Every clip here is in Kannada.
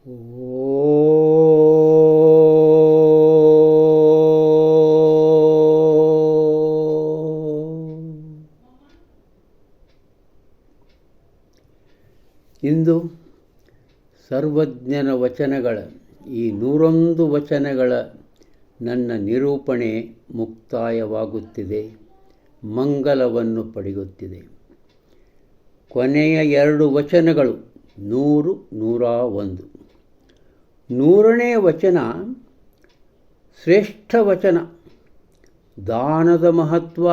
ಇಂದು ಸರ್ವಜ್ಞನ ವಚನಗಳ, ಈ ನೂರೊಂದು ವಚನಗಳ ನನ್ನ ನಿರೂಪಣೆ ಮುಕ್ತಾಯವಾಗುತ್ತಿದೆ, ಮಂಗಲವನ್ನು ಪಡೆಯುತ್ತಿದೆ. ಕೊನೆಯ ಎರಡು ವಚನಗಳು ನೂರು ನೂರ ಒಂದು. ನೂರನೇ ವಚನ, ಶ್ರೇಷ್ಠ ವಚನ. ದಾನದ ಮಹತ್ವ,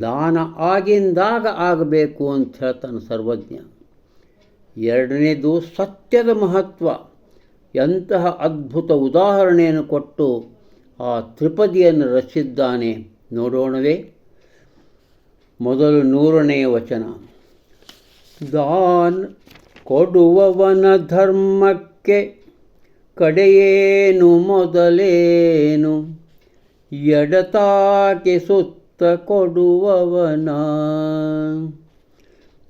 ದಾನ ಆಗಿಂದಾಗ ಆಗಬೇಕು ಅಂತ ಹೇಳ್ತಾನೆ ಸರ್ವಜ್ಞ. ಎರಡನೇದು ಸತ್ಯದ ಮಹತ್ವ. ಎಂತಹ ಅದ್ಭುತ ಉದಾಹರಣೆಯನ್ನು ಕೊಟ್ಟು ಆ ತ್ರಿಪದಿಯನ್ನು ರಚಿಸಿದ್ದಾನೆ ನೋಡೋಣವೇ. ಮೊದಲು ನೂರನೆಯ ವಚನ. ದಾನ್ ಕೊಡುವವನ ಧರ್ಮಕ್ಕೆ ಕಡೆಯೇನು ಮೊದಲೇನು? ಎಡತಾಕೆ ಸುತ್ತ ಕೊಡುವವನ.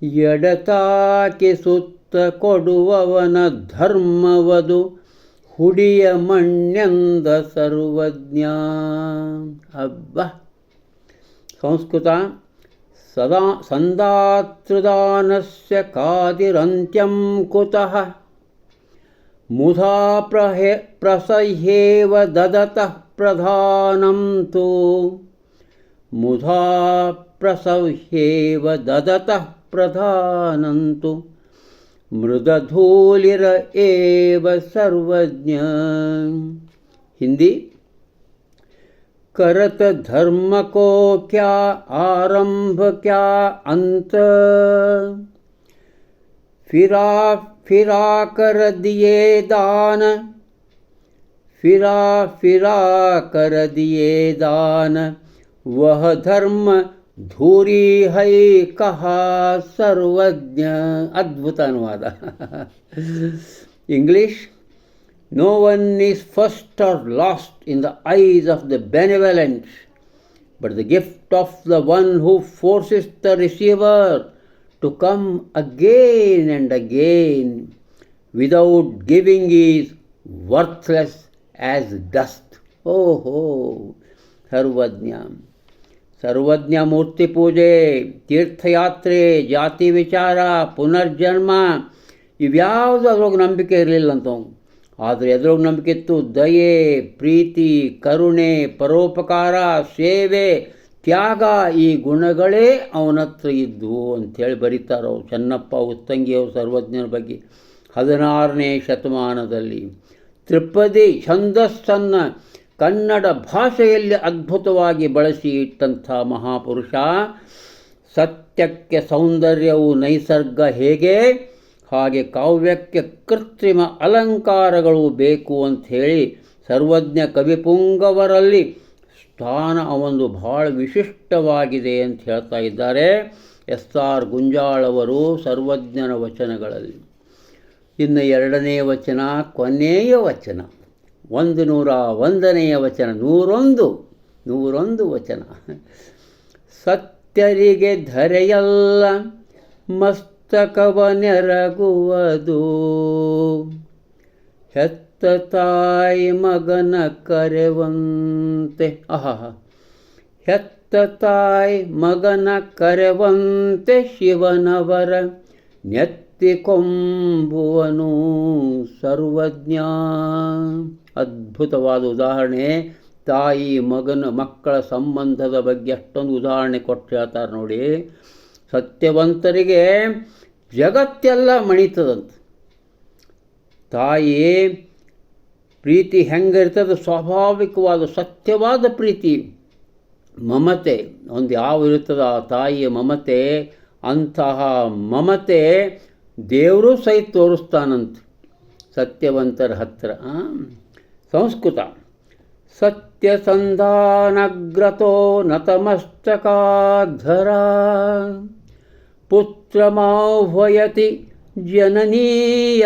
ಎಡತಾಕೆ ಸುತ್ತ ಕೊಡುವವನ ಧರ್ಮವದು ಹುಡಿಯ ಮಣ್ಯಂದ ಸರ್ವಜ್ಞ. ಹಬ್ಬ. ಸಂಸ್ಕೃತ. ಸದಾ ಸಂದಾತೃದಾನಸ್ಯ ಕಾದಿರಂತ್ಯಂ ಕುತಃ. मुधा प्रहे प्रसह्येव ददतः प्रधानं तु। मुधा प्रसह्येव ददतः प्रधानं तु। मृदधूलिर एव सर्वज्ञ। हिंदी करत धर्म को क्या आरंभ क्या अंत? फिरा फिरा कर दिए दान। फिरा फिरा कर दिए दान। वह धर्म धूरी है कहा सर्वज्ञ। अद्भुत अनुवाद। English no one is first or last in the eyes of the benevolent but the gift of the one who forces the receiver to come again and again without giving is worthless as dust. Oh, oh सर्वज्ञाम सर्वज्ञ मूर्ति पूजे ತೀರ್ಥಯಾತ್ರೆ ಜಾತಿ ವಿಚಾರ ಪುನರ್ಜನ್ಮ ಇವ್ಯಾವುದ್ರೊಳಗೆ ನಂಬಿಕೆ ಇರಲಿಲ್ಲ ಅಂತವ್ ಆದರೆ ಎದ್ರೊಳಗೆ ನಂಬಿಕೆ ಇತ್ತು ದಯೆ ಪ್ರೀತಿ ಕರುಣೆ ಪರೋಪಕಾರ ಸೇವೆ ತ್ಯಾಗ ಈ ಗುಣಗಳೇ ಅವನ ಹತ್ರ ಇದ್ದವು ಅಂಥೇಳಿ ಬರೀತಾರೋ ಚೆನ್ನಪ್ಪ ಉತ್ತಂಗಿಯವರು ಸರ್ವಜ್ಞರ ಬಗ್ಗೆ. ಹದಿನಾರನೇ ಶತಮಾನದಲ್ಲಿ ತ್ರಿಪದಿ ಛಂದಸ್ಸನ್ನು ಕನ್ನಡ ಭಾಷೆಯಲ್ಲಿ ಅದ್ಭುತವಾಗಿ ಬಳಸಿ ಇಟ್ಟಂಥ ಮಹಾಪುರುಷ, ಸತ್ಯಕ್ಕೆ ಸೌಂದರ್ಯವು ನೈಸರ್ಗ ಹೇಗೆ, ಹಾಗೆ ಕಾವ್ಯಕ್ಕೆ ಕೃತ್ರಿಮ ಅಲಂಕಾರಗಳು ಬೇಕು ಅಂಥೇಳಿ ಸರ್ವಜ್ಞ ಕವಿಪುಂಗವರಲ್ಲಿ ಸ್ಥಾನ ಅವೊಂದು ಭಾಳ ವಿಶಿಷ್ಟವಾಗಿದೆ ಅಂತ ಹೇಳ್ತಾ ಇದ್ದಾರೆ ಎಸ್ ಆರ್ ಗುಂಜಾಳವರು ಸರ್ವಜ್ಞನ ವಚನಗಳಲ್ಲಿ. ಇನ್ನು ಎರಡನೇ ವಚನ, ಕೊನೆಯ ವಚನ. ಒಂದು ನೂರ ಒಂದನೆಯ ವಚನ, ನೂರೊಂದು ನೂರೊಂದು ವಚನ. ಸತ್ಯರಿಗೆ ಧರೆಯಲ್ಲ, ಮಸ್ತಕವನೆರಗುವುದು. ಹೆತ್ತ ತಾಯಿ ಮಗನ ಕರೆವಂತೆ. ಆಹಾ ಹೆತ್ತ ತಾಯಿ ಮಗನ ಕರೆವಂತೆ ಶಿವನವರ ನೆತ್ತಿಕೊಂಬುವನು ಸರ್ವಜ್ಞ. ಅದ್ಭುತವಾದ ಉದಾಹರಣೆ. ತಾಯಿ ಮಗನ ಮಕ್ಕಳ ಸಂಬಂಧದ ಬಗ್ಗೆ ಅಷ್ಟೊಂದು ಉದಾಹರಣೆ ಕೊಟ್ಟು ಹೇಳ್ತಾರೆ ನೋಡಿ. ಸತ್ಯವಂತರಿಗೆ ಜಗತ್ತೆಲ್ಲ ಮಣಿತದಂತೆ. ತಾಯಿ ಪ್ರೀತಿ ಹೆಂಗಿರ್ತದೆ ಸ್ವಾಭಾವಿಕವಾದ ಸತ್ಯವಾದ ಪ್ರೀತಿ ಮಮತೆ ಒಂದು ಯಾವ ಇರ್ತದೆ ಆ ತಾಯಿಯ ಮಮತೆ ಅಂತಹ ಮಮತೆ ದೇವರು ಸಹಿತ ತೋರಿಸ್ತಾನಂತ ಸತ್ಯವಂತರ ಹತ್ರ ಸಂಸ್ಕೃತ ಸತ್ಯಸಂಧಾನಗ್ರತೋ ನತಮಸ್ತಕಾಧರ ಪುತ್ರಮಾಹ್ವಯತಿ ಜನನೀ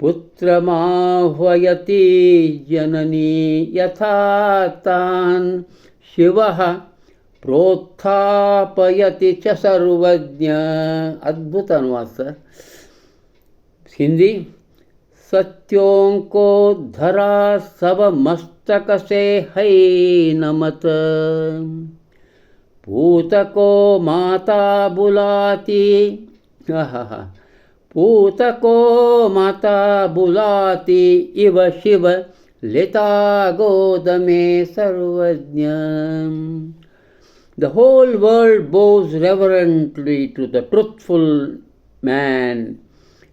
पुत्रमाह्वयति जननी यथातान शिव प्रोत्थापयति च सर्वज्ञ। अद्भुत अनुवाद, सर। हिंदी सत्यों को धरा सब मस्तक से है नमत। भूत को माता बुलाती हा। ऊतको माता बुलाती इव शिव लिता गोदमे सर्वज्ञ The whole world bows reverently to the truthful man.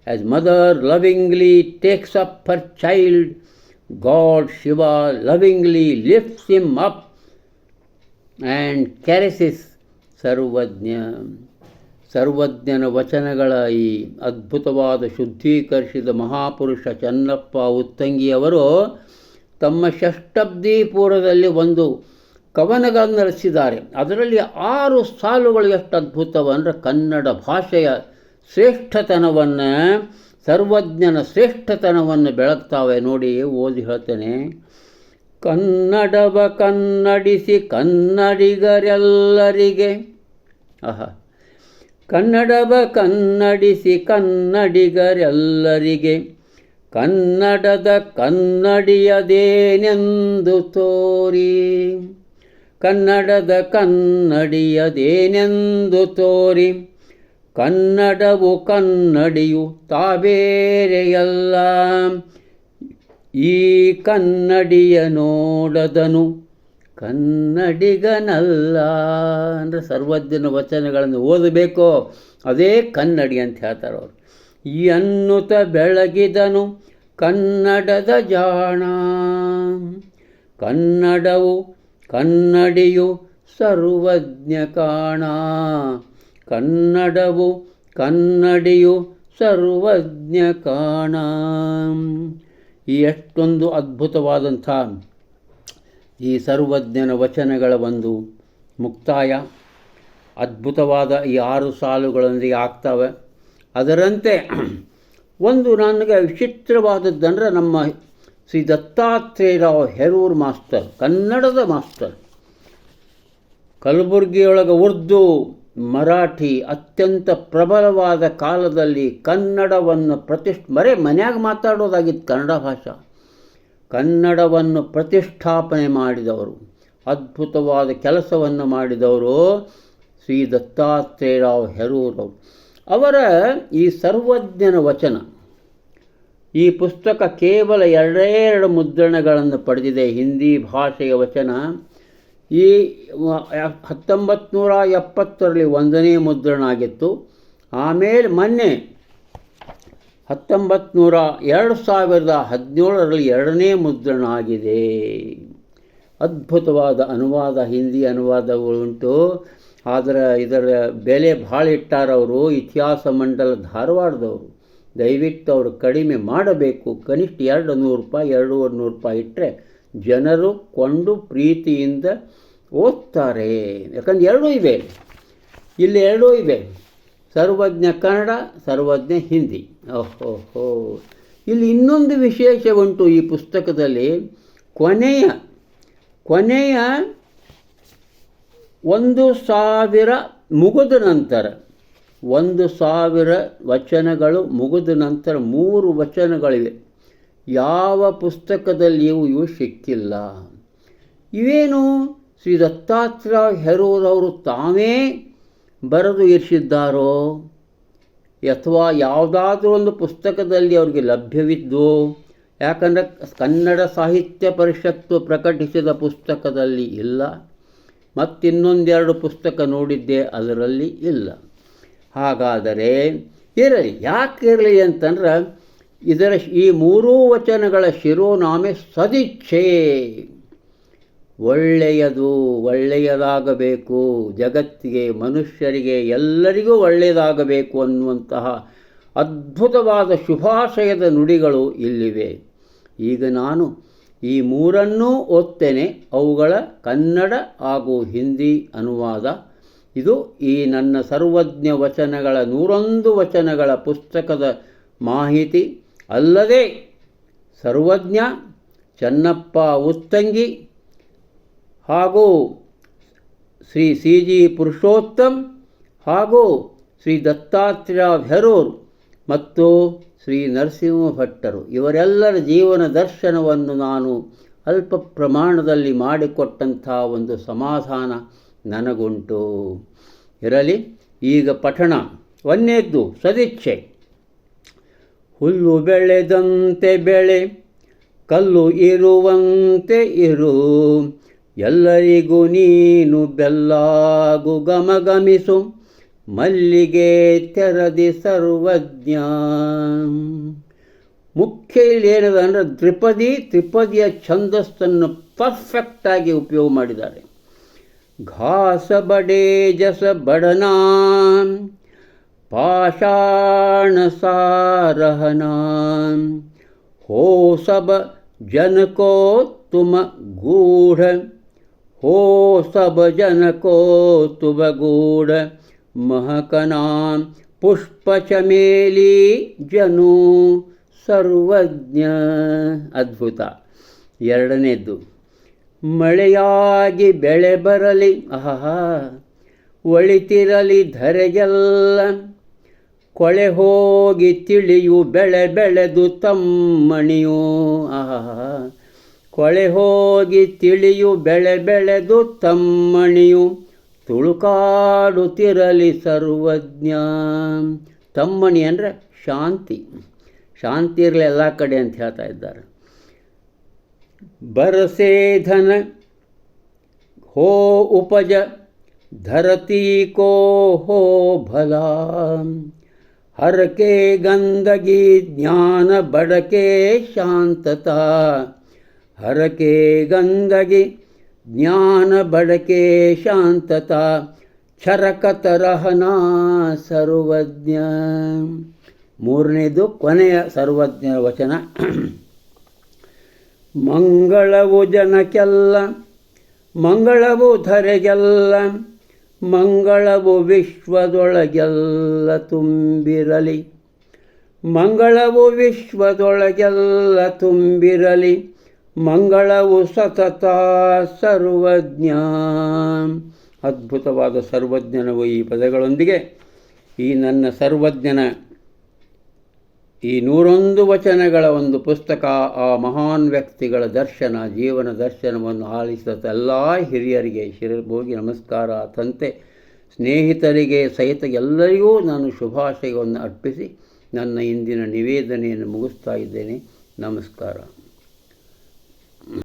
As mother lovingly takes up her child, God Shiva lovingly lifts him up and caresses Sarvajna. ಸರ್ವಜ್ಞನ ವಚನಗಳ ಈ ಅದ್ಭುತವಾದ ಶುದ್ಧೀಕರಿಸಿದ ಮಹಾಪುರುಷ ಚನ್ನಪ್ಪ ಉತ್ತಂಗಿಯವರು ತಮ್ಮ ಷಷ್ಟಬ್ದೀಪುರದಲ್ಲಿ ಒಂದು ಕವನಗಳನ್ನು ರಚಿಸಿದ್ದಾರೆ. ಅದರಲ್ಲಿ ಆರು ಸಾಲುಗಳು ಎಷ್ಟು ಅದ್ಭುತವಂದರೆ ಕನ್ನಡ ಭಾಷೆಯ ಶ್ರೇಷ್ಠತನವನ್ನು, ಸರ್ವಜ್ಞನ ಶ್ರೇಷ್ಠತನವನ್ನು ಬೆಳಗ್ತಾವೆ ನೋಡಿ ಓದಿ ಹೇಳ್ತೇನೆ. ಕನ್ನಡವ ಕನ್ನಡಿಸಿ ಕನ್ನಡಿಗರೆಲ್ಲರಿಗೆ, ಆಹಾ. ಕನ್ನಡವ ಕನ್ನಡಿಸಿ ಕನ್ನಡಿಗರೆಲ್ಲರಿಗೆ ಕನ್ನಡದ ಕನ್ನಡಿಯದೇನೆಂದು ತೋರಿ. ಕನ್ನಡದ ಕನ್ನಡಿಯದೇನೆಂದು ತೋರಿ. ಕನ್ನಡವು ಕನ್ನಡಿಯು ತಾಬೇರೆಯಲ್ಲ. ಈ ಕನ್ನಡಿಯ ನೋಡದನು ಕನ್ನಡಿಗನಲ್ಲ ಅಂದರೆ ಸರ್ವಜ್ಞನ ವಚನಗಳನ್ನು ಓದಬೇಕು? ಅದೇ ಕನ್ನಡಿ ಅಂತ ಹೇಳ್ತಾರೆ ಅವರು. ಈ ಅನ್ನುತ ಬೆಳಗಿದನು ಕನ್ನಡದ ಜಾಣ. ಕನ್ನಡವು ಕನ್ನಡಿಯು ಸರ್ವಜ್ಞ ಕಾಣ. ಕನ್ನಡವು ಕನ್ನಡಿಯು ಸರ್ವಜ್ಞ ಕಾಣ. ಈ ಎಷ್ಟೊಂದು ಅದ್ಭುತವಾದಂಥ ಈ ಸರ್ವಜ್ಞನ ವಚನಗಳ ಒಂದು ಮುಕ್ತಾಯ. ಅದ್ಭುತವಾದ ಈ ಆರು ಸಾಲುಗಳೊಂದಿಗೆ ಆಗ್ತವೆ. ಅದರಂತೆ ಒಂದು ನನಗೆ ವಿಚಿತ್ರವಾದದ್ದಂದರೆ ನಮ್ಮ ಶ್ರೀ ದತ್ತಾತ್ರೇಯರಾವ್ ಹೆರೂರ್ ಮಾಸ್ಟರ್, ಕನ್ನಡದ ಮಾಸ್ಟರ್. ಕಲಬುರಗಿಯೊಳಗೆ ಉರ್ದು ಮರಾಠಿ ಅತ್ಯಂತ ಪ್ರಬಲವಾದ ಕಾಲದಲ್ಲಿ ಕನ್ನಡವನ್ನು ಪ್ರತಿಷ್ಠ ಬರೇ ಮನ್ಯಾಗ ಮಾತಾಡೋದಾಗಿತ್ತು ಕನ್ನಡ ಭಾಷಾ. ಕನ್ನಡವನ್ನು ಪ್ರತಿಷ್ಠಾಪನೆ ಮಾಡಿದವರು, ಅದ್ಭುತವಾದ ಕೆಲಸವನ್ನು ಮಾಡಿದವರು ಶ್ರೀ ದತ್ತಾತ್ರೇಯರಾವ್ ಹೆರೂರವರು ಅವರ ಈ ಸರ್ವಜ್ಞನ ವಚನ, ಈ ಪುಸ್ತಕ ಕೇವಲ ಎರಡೇ ಎರಡು ಮುದ್ರಣಗಳನ್ನು ಪಡೆದಿದೆ. ಹಿಂದಿ ಭಾಷೆಯ ವಚನ, ಈ ಹತ್ತೊಂಬತ್ತು ನೂರ ಎಪ್ಪತ್ತರಲ್ಲಿ ಒಂದನೇ ಮುದ್ರಣ ಆಗಿತ್ತು. ಆಮೇಲೆ ಮೊನ್ನೆ ಹತ್ತೊಂಬತ್ತು ನೂರ ಎರಡು ಸಾವಿರದ ಹದಿನೇಳರಲ್ಲಿ ಎರಡನೇ ಮುದ್ರಣ ಆಗಿದೆ ಅದ್ಭುತವಾದ ಅನುವಾದ, ಹಿಂದಿ ಅನುವಾದಗಳುಂಟು ಆದರೆ ಇದರ ಬೆಲೆ ಭಾಳ ಇಟ್ಟಾರವರು ಇತಿಹಾಸ ಮಂಡಲ ಧಾರವಾಡದವರು. ದಯವಿಟ್ಟು ಅವರು ಕಡಿಮೆ ಮಾಡಬೇಕು. ಕನಿಷ್ಠ ಎರಡು ನೂರು ರೂಪಾಯಿ, ಎರಡೂವರೆ ನೂರು ರೂಪಾಯಿ ಇಟ್ಟರೆ ಜನರು ಕೊಂಡು ಪ್ರೀತಿಯಿಂದ ಓದ್ತಾರೆ. ಯಾಕಂದ್ರೆ ಎರಡೂ ಇವೆ. ಇಲ್ಲಿ ಎರಡೂ ಇವೆ. ಸರ್ವಜ್ಞ ಕನ್ನಡ, ಸರ್ವಜ್ಞ ಹಿಂದಿ. ಓಹೋ ಇಲ್ಲಿ ಇನ್ನೊಂದು ವಿಶೇಷ ಉಂಟು ಈ ಪುಸ್ತಕದಲ್ಲಿ. ಕೊನೆಯ ಕೊನೆಯ ಒಂದು ಸಾವಿರ ಮುಗಿದ ನಂತರ, ಒಂದು ಸಾವಿರ ವಚನಗಳು ಮುಗಿದ ನಂತರ ಮೂರು ವಚನಗಳಿವೆ. ಯಾವ ಪುಸ್ತಕದಲ್ಲಿಯೂ ಇವು ಸಿಕ್ಕಿಲ್ಲ. ಇವೇನು ಶ್ರೀ ದತ್ತಾತ್ರೇಯ ಹೆರೂರವರು ತಾವೇ ಬರೆದು ಇರಿಸಿದ್ದಾರೋ? ಅಥವಾ ಯಾವುದಾದ್ರೂ ಒಂದು ಪುಸ್ತಕದಲ್ಲಿ ಅವರಿಗೆ ಲಭ್ಯವಿದ್ದು, ಯಾಕಂದರೆ ಕನ್ನಡ ಸಾಹಿತ್ಯ ಪರಿಷತ್ತು ಪ್ರಕಟಿಸಿದ ಪುಸ್ತಕದಲ್ಲಿ ಇಲ್ಲ. ಮತ್ತಿನ್ನೊಂದೆರಡು ಪುಸ್ತಕ ನೋಡಿದ್ದೆ, ಅದರಲ್ಲಿ ಇಲ್ಲ. ಹಾಗಾದರೆ ಇರಲಿ, ಯಾಕೆ ಇರಲಿ ಅಂತಂದ್ರೆ ಇದರ ಈ ಮೂರೂ ವಚನಗಳ ಶಿರೋನಾಮೆ ಸದಿಚ್ಛೆ. ಒಳ್ಳೆಯದು ಒಳ್ಳೆಯದಾಗಬೇಕು. ಜಗತ್ತಿಗೆ, ಮನುಷ್ಯರಿಗೆ ಎಲ್ಲರಿಗೂ ಒಳ್ಳೆಯದಾಗಬೇಕು ಅನ್ನುವಂತಹ ಅದ್ಭುತವಾದ ಶುಭಾಶಯದ ನುಡಿಗಳು ಇಲ್ಲಿವೆ. ಈಗ ನಾನು ಈ ಮೂರನ್ನೂ ಓದ್ತೇನೆ. ಅವುಗಳ ಕನ್ನಡ ಹಾಗೂ ಹಿಂದಿ ಅನುವಾದ. ಇದು ಈ ನನ್ನ ಸರ್ವಜ್ಞ ವಚನಗಳ ನೂರೊಂದು ವಚನಗಳ ಪುಸ್ತಕದ ಮಾಹಿತಿ. ಅಲ್ಲದೆ ಸರ್ವಜ್ಞ ಚನ್ನಪ್ಪ ಉತ್ತಂಗಿ ಹಾಗೂ ಶ್ರೀ ಸಿ ಜಿ ಪುರುಷೋತ್ತಮ್ ಹಾಗೂ ಶ್ರೀ ದತ್ತಾತ್ರೇಯ ಭೆರೂರ್ ಮತ್ತು ಶ್ರೀ ನರಸಿಂಹ ಭಟ್ಟರು. ಇವರೆಲ್ಲರ ಜೀವನ ದರ್ಶನವನ್ನು ನಾನು ಅಲ್ಪ ಪ್ರಮಾಣದಲ್ಲಿ ಮಾಡಿಕೊಟ್ಟಂಥ ಒಂದು ಸಮಾಧಾನ ನನಗುಂಟು. ಇರಲಿ, ಈಗ ಪಠಣ. ಒಂದೇದ್ದು ಸದಿಚ್ಛೆ. ಹುಲ್ಲು ಬೆಳೆದಂತೆ ಬೆಳೆ, ಕಲ್ಲು ಇರುವಂತೆ ಇರು. ಎಲ್ಲರಿಗೂ ನೀನು ಬೆಲ್ಲಾಗು ಗಮಗಮಿಸು, ಮಲ್ಲಿಗೆ ತೆರದಿ ಸರ್ವಜ್ಞ. ಮುಖ್ಯ ಇಲ್ಲಿ ಏನದ ಅಂದರೆ ತ್ರಿಪದಿ ತ್ರಿಪದಿಯ ಛಂದಸ್ಸನ್ನು ಪರ್ಫೆಕ್ಟಾಗಿ ಉಪಯೋಗ ಮಾಡಿದ್ದಾರೆ. ಘಾಸ ಬಡೇ, ಜಸ ಬಡನಾನ್ ಪಾಷಾಣಸಾರಹನಾನ್ ಹೋಸಬ ಜನಕೋ ತುಮ ಗೂಢ हो सब जन को तुम गूढ़ महकना ಪುಷ್ಪ ಚಮೇಲಿ ಜನು ಸರ್ವಜ್ಞ ಅದ್ಭುತ ಎರಡನೇದ್ದು ಮಳೆಯಾಗಿ ಬೆಳೆ ಬರಲಿ ಆಹಾ ಒಳಿತಿರಲಿ ಧರೆಗೆಲ್ಲ ಕೊಳೆ ಹೋಗಿ ತಿಳಿಯು ಬೆಳೆ ಬೆಳೆದು ತಮ್ಮಣಿಯು ಆಹಾ ಕೊಳೆ ಹೋಗಿ ತಿಳಿಯು ಬೆಳೆ ಬೆಳೆದು ತಮ್ಮಣಿಯು ತುಳುಕಾಡುತ್ತಿರಲಿ ಸರ್ವಜ್ಞ. ತಮ್ಮಣಿ ಅಂದರೆ ಶಾಂತಿ. ಶಾಂತಿ ಇರಲಿ ಎಲ್ಲ ಕಡೆ ಅಂತ ಹೇಳ್ತಾ ಇದ್ದಾರೆ. ಬರಸೇಧನ ಹೋ ಉಪಜ, ಧರತಿ ಕೋ ಹೋ ಭಲ ಹರಕೆ ಗಂದಗಿ, ಜ್ಞಾನ ಬಡಕೆ ಶಾಂತತಾ. ಹರಕೆ ಗಂಗಗೆ ಜ್ಞಾನ ಬಡಕೆ ಶಾಂತತಾ ಚರಕತರಹನ ಸರ್ವಜ್ಞ. ಮೂರನೇದು ಕೊನೆಯ ಸರ್ವಜ್ಞ ವಚನ. ಮಂಗಳವು ಜನಕ್ಕೆಲ್ಲ ಮಂಗಳವು ಧರೆಗೆಲ್ಲ, ಮಂಗಳವು ವಿಶ್ವದೊಳಗೆಲ್ಲ ತುಂಬಿರಲಿ. ಮಂಗಳವು ವಿಶ್ವದೊಳಗೆಲ್ಲ ತುಂಬಿರಲಿ. ಮಂಗಳವು ಸತತ ಸರ್ವಜ್ಞ. ಅದ್ಭುತವಾದ ಸರ್ವಜ್ಞನವು ಈ ಪದಗಳೊಂದಿಗೆ, ಈ ನನ್ನ ಸರ್ವಜ್ಞನ ಈ ನೂರೊಂದು ವಚನಗಳ ಒಂದು ಪುಸ್ತಕ, ಆ ಮಹಾನ್ ವ್ಯಕ್ತಿಗಳ ದರ್ಶನ, ಜೀವನ ದರ್ಶನವನ್ನು ಆಲಿಸಿದ ಎಲ್ಲ ಹಿರಿಯರಿಗೆ ಶಿರಭೋಗಿ ನಮಸ್ಕಾರ. ತಂತೆ, ಸ್ನೇಹಿತರಿಗೆ ಸಹಿತ ಎಲ್ಲರಿಗೂ ನಾನು ಶುಭಾಶಯವನ್ನು ಅರ್ಪಿಸಿ ನನ್ನ ಇಂದಿನ ನಿವೇದನೆಯನ್ನು ಮುಗಿಸ್ತಾ ಇದ್ದೇನೆ. ನಮಸ್ಕಾರ.